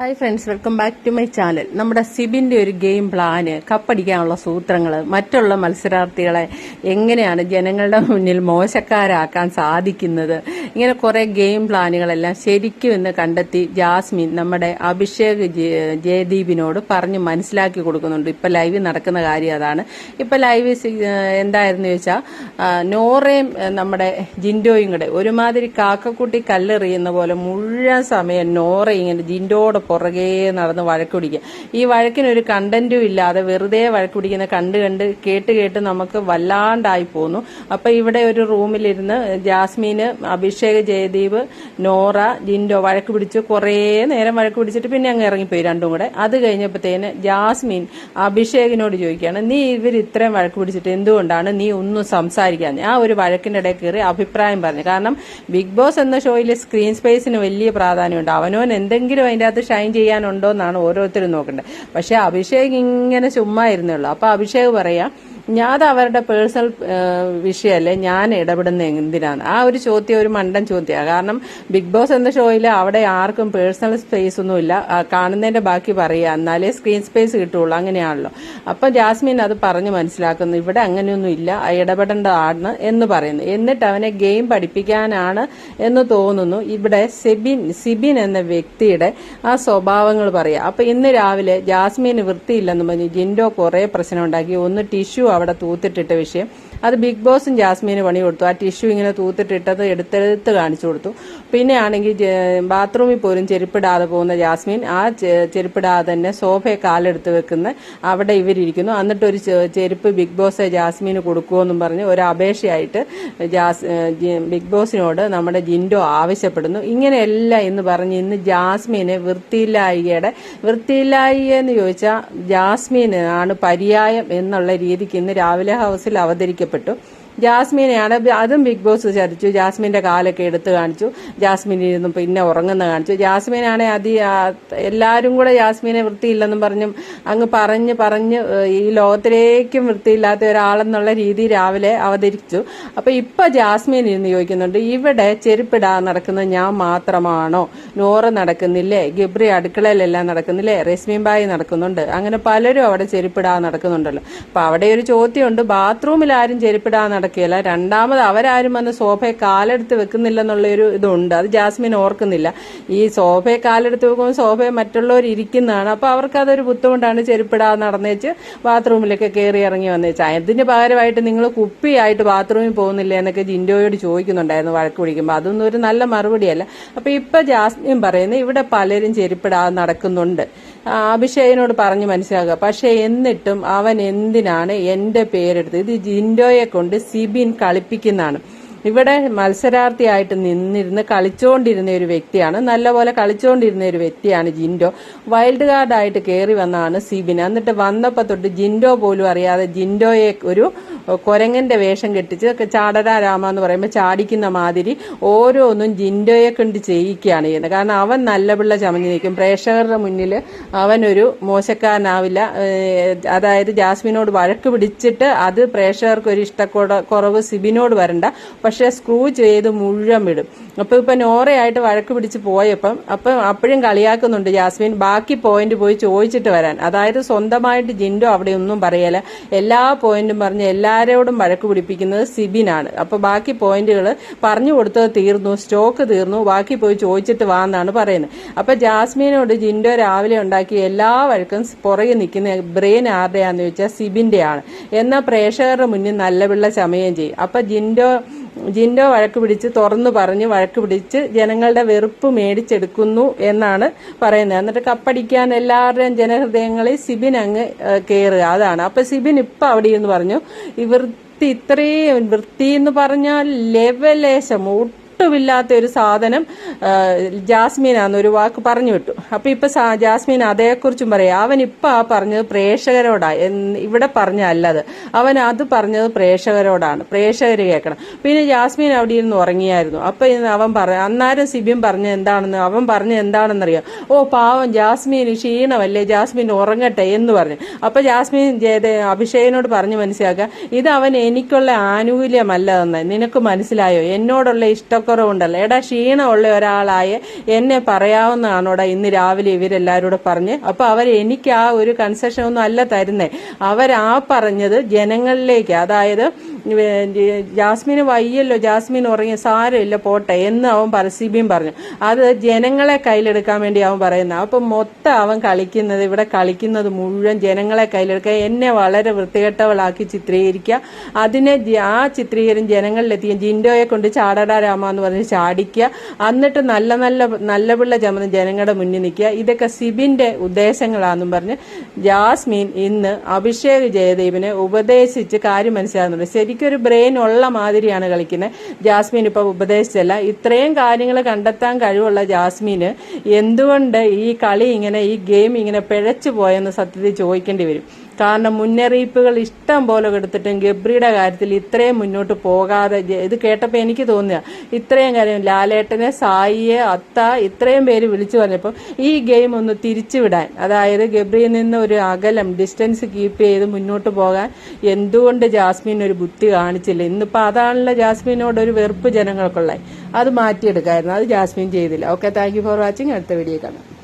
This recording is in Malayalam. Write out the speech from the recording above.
Hi friends welcome back to my channel നമ്മുടെ സിബിന്റെ ഒരു ഗെയിം പ്ലാന് കപ്പടിക്കാനുള്ള സൂത്രങ്ങൾ മറ്റുള്ള മത്സരാർത്ഥികളെ എങ്ങനെയാണ് ജനങ്ങളുടെ മുന്നിൽ മോശക്കാരാക്കാൻ സാധിക്കുന്നത്? ഇങ്ങനെ കുറേ ഗെയിം പ്ലാനുകളെല്ലാം ശരിക്കും എന്ന് കണ്ടെത്തി ജാസ്മിൻ നമ്മുടെ അഭിഷേക് ജയ- ജയദീപിനോട് പറഞ്ഞ് മനസ്സിലാക്കി കൊടുക്കുന്നുണ്ട്. ഇപ്പം ലൈവ് നടക്കുന്ന കാര്യം അതാണ്. ഇപ്പം ലൈവ് എന്തായിരുന്നു ചോദിച്ചാൽ നോറയും നമ്മുടെ ജിൻഡോയും കൂടെ ഒരുമാതിരി കാക്കക്കുട്ടി കല്ലെറിയുന്ന പോലെ മുഴുവൻ സമയം നോറ ഇങ്ങനെ ജിൻഡോയുടെ പുറകെ നടന്ന് വഴക്കുപിടിക്കുക ഈ വഴക്കിനൊരു കണ്ടന്റും ഇല്ലാതെ വെറുതെ വഴക്കുപിടിക്കുന്ന കണ്ട് കണ്ട് കേട്ട് കേട്ട് നമുക്ക് വല്ലാണ്ടായി പോന്നു. അപ്പൊ ഇവിടെ ഒരു റൂമിലിരുന്ന് ജാസ്മീന് അഭിഷേക് ജയദീപ് നോറ ജിൻഡോ വഴക്ക് പിടിച്ച്. കുറേ നേരം വഴക്ക് പിടിച്ചിട്ട് പിന്നെ അങ്ങ് ഇറങ്ങിപ്പോയി രണ്ടും കൂടെ. അത് കഴിഞ്ഞപ്പോഴത്തേന് ജാസ്മിൻ അഭിഷേകിനോട് ചോദിക്കുകയാണ് നീ ഇവർ ഇത്രയും വഴക്ക് പിടിച്ചിട്ട് എന്തുകൊണ്ടാണ് നീ ഒന്നും സംസാരിക്കാൻ ആ ഒരു വഴക്കിന്റെ ഇടയിൽ കയറി അഭിപ്രായം പറഞ്ഞു. കാരണം ബിഗ് ബോസ് എന്ന ഷോയിൽ സ്ക്രീൻ സ്പേസിന് വലിയ പ്രാധാന്യമുണ്ട് അവനോൻ എന്തെങ്കിലും അതിന്റെ അകത്ത് ഷൈൻ ചെയ്യാനുണ്ടോ എന്നാണ് ഓരോരുത്തരും നോക്കേണ്ടത് പക്ഷെ അഭിഷേക് ഇങ്ങനെ ചുമ്മാ ഇരുന്നുള്ളൂ അപ്പോൾ അഭിഷേക് പറയാം ഞാൻ അത് അവരുടെ പേഴ്സണൽ വിഷയമല്ലേ ഞാൻ ഇടപെടുന്ന എന്തിനാണ്? ആ ഒരു ചോദ്യം ഒരു മണ്ടൻ ചോദ്യമാണ്. കാരണം ബിഗ് ബോസ് എന്ന ഷോയിൽ അവിടെ ആർക്കും പേഴ്സണൽ സ്പേസ് ഒന്നുമില്ല. കാണുന്നതിന്റെ ബാക്കി പറയുക. എന്നാലേ സ്ക്രീൻ സ്പേസ് കിട്ടുള്ളൂ. അങ്ങനെയാണല്ലോ. അപ്പൊ ജാസ്മിൻ അത് പറഞ്ഞു മനസ്സിലാക്കുന്നു. ഇവിടെ അങ്ങനെയൊന്നും ഇല്ല. ഇടപെടേണ്ടതാണ് എന്ന് പറയുന്നു. എന്നിട്ട് അവനെ ഗെയിം പഠിപ്പിക്കാനാണ് എന്ന് തോന്നുന്നു. ഇവിടെ സെബിൻ സിബിൻ എന്ന വ്യക്തിയുടെ ആ സ്വഭാവങ്ങൾ പറയാം അപ്പൊ ഇന്ന് രാവിലെ ജാസ്മിന് വൃത്തിയില്ലെന്ന് പറഞ്ഞ്. ജിൻഡോ കുറേ പ്രശ്നം ഉണ്ടാക്കി ഒന്ന് ടിഷ്യൂ അവിടെ തൂത്തിട്ടിട്ട വിഷയം. അത് ബിഗ് ബോസും ജാസ്മിന് പണി കൊടുത്തു. ആ ടിഷ്യൂ ഇങ്ങനെ തൂത്തിട്ടിട്ടത് എടുത്തെടുത്ത് കാണിച്ചു കൊടുത്തു. പിന്നെ ആണെങ്കിൽ ബാത്റൂമിൽ പോലും ചെരുപ്പിടാതെ പോകുന്ന ജാസ്മിൻ ആ ചെരുപ്പിടാതെ തന്നെ സോഫയെ കാലെടുത്ത് വെക്കുന്ന അവിടെ ഇവരിയ്ക്കുന്നു എന്നിട്ട് ഒരു ചെരുപ്പ് ബിഗ് ബോസ് ജാസ്മിന് കൊടുക്കുമെന്നും പറഞ്ഞ് ഒരു അപേക്ഷയായിട്ട് ജാസ് ബിഗ് ബോസിനോട് നമ്മുടെ ജിൻഡോ ആവശ്യപ്പെടുന്നു. ഇങ്ങനെയല്ല എന്ന് പറഞ്ഞ് ഇന്ന് ജാസ്മിനെ വൃത്തിയില്ലായികയുടെ വൃത്തിയില്ലായിക എന്ന് ചോദിച്ചാൽ ജാസ്മിൻ ആണ് പര്യായം എന്നുള്ള രീതിക്ക് ഇന്ന് രാവിലെ ഹൗസിൽ അവതരിക്കപ്പെട്ടു ജാസ്മിനെയാണ് അതും ബിഗ് ബോസ് ചതിച്ചു ജാസ്മിന്റെ കാലൊക്കെ എടുത്ത് കാണിച്ചു. ജാസ്മിൻ ഇരുന്ന് പിന്നെ ഉറങ്ങുന്ന കാണിച്ചു. ജാസ്മിനാണെ അതി എല്ലാവരും കൂടെ ജാസ്മിനെ വൃത്തിയില്ലെന്നും പറഞ്ഞും അങ്ങ് പറഞ്ഞ് പറഞ്ഞ് ഈ ലോകത്തിലേക്കും വൃത്തിയില്ലാത്ത ഒരാളെന്നുള്ള രീതി രാവിലെ അവതരിച്ചു അപ്പൊ ഇപ്പൊ ജാസ്മിൻ ഇരുന്ന് ചോദിക്കുന്നുണ്ട് ഇവിടെ ചെരുപ്പിടാ നടക്കുന്നത് ഞാൻ മാത്രമാണോ? നോറ് നടക്കുന്നില്ലേ? ഗിബ്രി അടുക്കളയിലെല്ലാം നടക്കുന്നില്ലേ? റസ്മീൻ ബായി നടക്കുന്നുണ്ട്. അങ്ങനെ പലരും അവിടെ ചെരുപ്പിടാ നടക്കുന്നുണ്ടല്ലോ. അപ്പൊ അവിടെ ഒരു ചോദ്യമുണ്ട്. ബാത്റൂമിൽ ആരും ചെരുപ്പിടാതെ നടക്കുകയില്ല രണ്ടാമത് അവരാരും വന്ന് സോഫയെ കാലെടുത്ത് വെക്കുന്നില്ലെന്നുള്ളൊരു ഇതുണ്ട്. അത് ജാസ്മിൻ ഓർക്കുന്നില്ല. ഈ സോഫയെ കാലെടുത്ത് വെക്കുമ്പോൾ സോഫയെ മറ്റുള്ളവർ ഇരിക്കുന്നതാണ്. അപ്പോൾ അവർക്ക് അതൊരു ബുദ്ധിമുട്ടാണ്. ചെരുപ്പിടാതെ നടന്നേച്ച് ബാത്റൂമിലൊക്കെ കയറി ഇറങ്ങി വന്നേച്ച്. അതിന് പകരമായിട്ട് നിങ്ങൾ കുപ്പിയായിട്ട് ബാത്റൂമിൽ പോകുന്നില്ല എന്നൊക്കെ ജിൻഡോയോട് ചോദിക്കുന്നുണ്ടായിരുന്നു വഴക്ക് പിടിക്കുമ്പോൾ അതൊന്നും ഒരു നല്ല മറുപടിയല്ല. അപ്പോൾ ഇപ്പൊ ജാസ്മിൻ പറയുന്നത് ഇവിടെ പലരും ചെരുപ്പിടാതെ നടക്കുന്നുണ്ട്. അഭിഷേകനോട് പറഞ്ഞു മനസ്സിലാക്കുക. പക്ഷേ എന്നിട്ടും അവൻ എന്തിനാണ് എന്റെ പേരെടുത്ത് ഇത് ജിൻഡോയെ കൊണ്ട് സിബിൻ കളിപ്പിക്കുന്നതാണ്. ഇവിടെ മത്സരാർത്ഥിയായിട്ട് നിന്നിരുന്ന് കളിച്ചുകൊണ്ടിരുന്ന ഒരു വ്യക്തിയാണ്. നല്ലപോലെ കളിച്ചുകൊണ്ടിരുന്ന ഒരു വ്യക്തിയാണ് ജിൻഡോ. വൈൽഡ് കാർഡായിട്ട് കയറി വന്നതാണ് സിബിൻ. എന്നിട്ട് വന്നപ്പോൾ തൊട്ട് ജിൻഡോ പോലും അറിയാതെ ജിൻഡോയെ ഒരു കൊരങ്ങന്റെ വേഷം കെട്ടിച്ച് ചാടരാ രാമ എന്ന് പറയുമ്പോൾ ചാടിക്കുന്ന മാതിരി ഓരോന്നും ജിൻഡോയെ കൊണ്ട് ചെയ്യിക്കുകയാണ് ചെയ്യുന്നത്. കാരണം അവൻ നല്ല പിള്ള ചമഞ്ഞു നിൽക്കും. പ്രേക്ഷകരുടെ മുന്നിൽ അവനൊരു മോശക്കാരനാവില്ല. അതായത് ജാസ്മിനോട് വഴക്ക് പിടിച്ചിട്ട് അത് പ്രേക്ഷകർക്ക് ഒരു ഇഷ്ടക്കുറ കുറവ് സിബിനോട് വരണ്ട. പക്ഷെ സ്ക്രൂ ചെയ്ത് മുഴുവൻ വിടും. അപ്പൊ ഇപ്പൊ നോറയായിട്ട് വഴക്ക് പിടിച്ച് പോയപ്പം അപ്പം അപ്പോഴും കളിയാക്കുന്നുണ്ട് ജാസ്മിൻ. ബാക്കി പോയിന്റ് പോയി ചോദിച്ചിട്ട് വരാൻ. അതായത് സ്വന്തമായിട്ട് ജിൻഡോ അവിടെ ഒന്നും പറയല. എല്ലാ പോയിന്റും പറഞ്ഞ് എല്ലാരോടും വഴക്ക് പിടിപ്പിക്കുന്നത് സിബിനാണ്. അപ്പൊ ബാക്കി പോയിന്റുകൾ പറഞ്ഞു കൊടുത്തത് തീർന്നു സ്റ്റോക്ക് തീർന്നു ബാക്കി പോയി ചോദിച്ചിട്ട് വാ എന്നാണ് പറയുന്നത്. അപ്പൊ ജാസ്മിനോട് ജിൻഡോ രാവിലെ ഉണ്ടാക്കിയ എല്ലാ വഴക്കും പുറകെ നിൽക്കുന്ന ബ്രെയിൻ ആരുടെയാന്ന് ചോദിച്ചാൽ സിബിന്റെയാണ്. എന്നാൽ പ്രേക്ഷകരുടെ മുന്നിൽ നല്ല പിള്ള ചമയം ചെയ്യും. അപ്പൊ ജിൻഡോ ജിൻഡോ വഴക്ക് പിടിച്ച് തുറന്നു പറഞ്ഞ് വഴക്ക് പിടിച്ച് ജനങ്ങളുടെ വെറുപ്പ് മേടിച്ചെടുക്കുന്നു എന്നാണ് പറയുന്നത്. എന്നിട്ട് കപ്പടിക്കാൻ എല്ലാവരുടെയും ജനഹൃദയങ്ങളിൽ സിബിൻ അങ്ങ് കയറുക അതാണ്. അപ്പൊ സിബിൻ ഇപ്പൊ അവിടെ ഇരുന്ന് പറഞ്ഞു ഇവർ ഇത്രയും വൃത്തി എന്ന് പറഞ്ഞാൽ ലെവലേശം ഒട്ടുമില്ലാത്ത ഒരു സാധനം ജാസ്മീൻ ഒരു വാക്ക് പറഞ്ഞു വിട്ടു. അപ്പൊ ഇപ്പൊ ജാസ്മീൻ അതേക്കുറിച്ചും പറയാം അവൻ ഇപ്പൊ ആ പറഞ്ഞത് പ്രേക്ഷകരോടാ ഇവിടെ പറഞ്ഞ അല്ലത്. അവൻ അത് പറഞ്ഞത് പ്രേക്ഷകരോടാണ് പ്രേക്ഷകർ കേൾക്കണം. പിന്നെ ജാസ്മീൻ അവിടെ ഇരുന്ന് ഉറങ്ങിയായിരുന്നു. അപ്പൊ അവൻ പറ അന്നേരം സിബിൻ പറഞ്ഞ എന്താണെന്ന് അവൻ പറഞ്ഞ എന്താണെന്നറിയാം. ഓ പാവം ജാസ്മിൻ ക്ഷീണമല്ലേ ജാസ്മീൻ ഉറങ്ങട്ടെ എന്ന് പറഞ്ഞു. അപ്പൊ ജാസ്മീൻ അഭിഷേകിനോട് പറഞ്ഞു മനസ്സിലാക്കുക ഇത് അവൻ എനിക്കുള്ള ആനുകൂല്യമല്ല തന്നെ നിനക്ക് മനസ്സിലായോ? എന്നോടുള്ള ഇഷ്ടമൊക്കെ ക്ഷീണക്കുറവുണ്ടല്ലോ എടാ ക്ഷീണമുള്ള ഒരാളായ എന്നെ പറയാവുന്നതാണോടാ ഇന്ന് രാവിലെ ഇവരെല്ലാവരും കൂടെ പറഞ്ഞ്. അപ്പൊ അവർ എനിക്ക് ആ ഒരു കൺസെഷൻ ഒന്നും അല്ല തരുന്നേ. അവരാ പറഞ്ഞത് ജനങ്ങളിലേക്ക്. അതായത് ജാസ്മിന് വയ്യല്ലോ ജാസ്മിൻ ഉറങ്ങി സാരമില്ല പോട്ടെ എന്ന് അവൻ പരസ്യബിയും പറഞ്ഞു. അത് ജനങ്ങളെ കയ്യിലെടുക്കാൻ വേണ്ടി അവൻ പറയുന്നത് അപ്പൊ മൊത്തം അവൻ കളിക്കുന്നത് ഇവിടെ കളിക്കുന്നത് മുഴുവൻ ജനങ്ങളെ കയ്യിലെടുക്കുക. എന്നെ വളരെ വൃത്തികെട്ടവളാക്കി ചിത്രീകരിക്കുക. അതിനെ ആ ചിത്രീകരണം ജനങ്ങളിലെത്തിക്കും. ജിൻഡോയെ കൊണ്ട് ചാടടാ രാമ എന്ന് പറഞ്ഞ് ചാടിക്കുക. എന്നിട്ട് നല്ല നല്ല നല്ല പിള്ള ചമന്ന് ജനങ്ങളുടെ മുന്നിൽ നിൽക്കുക. ഇതൊക്കെ സിബിന്റെ ഉദ്ദേശങ്ങളാണെന്നും പറഞ്ഞ് ജാസ്മിൻ ഇന്ന് അഭിഷേക് ജയദേവിനെ ഉപദേശിച്ച് കാര്യം മനസ്സിലാകുന്നുണ്ട് ശരിക്കും ഒരു ബ്രെയിൻ ഉള്ള മാതിരിയാണ് കളിക്കുന്നത്. ജാസ്മിൻ ഇപ്പോൾ ഉപദേശിച്ചല്ല. ഇത്രയും കാര്യങ്ങൾ കണ്ടെത്താൻ കഴിവുള്ള ജാസ്മിന് എന്തുകൊണ്ട് ഈ കളി ഇങ്ങനെ ഈ ഗെയിം ഇങ്ങനെ പിഴച്ചു പോയെന്ന് സത്യത്തിൽ ചോദിക്കേണ്ടി വരും. കാരണം മുന്നറിയിപ്പുകൾ ഇഷ്ടം പോലെ കൊടുത്തിട്ടും ഗബ്രിയുടെ കാര്യത്തിൽ ഇത്രയും മുന്നോട്ട് പോകാതെ ഇത് കേട്ടപ്പോൾ എനിക്ക് തോന്നുക ഇത്രയും കാര്യം ലാലേട്ടനെ സായിയെ അത്ത ഇത്രയും പേര് വിളിച്ചു പറഞ്ഞപ്പോൾ ഈ ഗെയിം ഒന്ന് തിരിച്ചുവിടാൻ അതായത് ഗബ്രിയിൽ നിന്ന് ഒരു അകലം ഡിസ്റ്റൻസ് കീപ്പ് ചെയ്ത് മുന്നോട്ട് പോകാൻ എന്തുകൊണ്ട് ജാസ്മിൻ ഒരു ബുദ്ധി കാണിച്ചില്ല? ഇന്നിപ്പോൾ അതാണല്ലോ ജാസ്മിനോട് ഒരു വെറുപ്പ് ജനങ്ങൾക്കുള്ളത് അത് മാറ്റിയെടുക്കായിരുന്നു. അത് ജാസ്മിൻ ചെയ്തില്ല. Okay thank you for watching അടുത്ത വീഡിയോ കാണാം.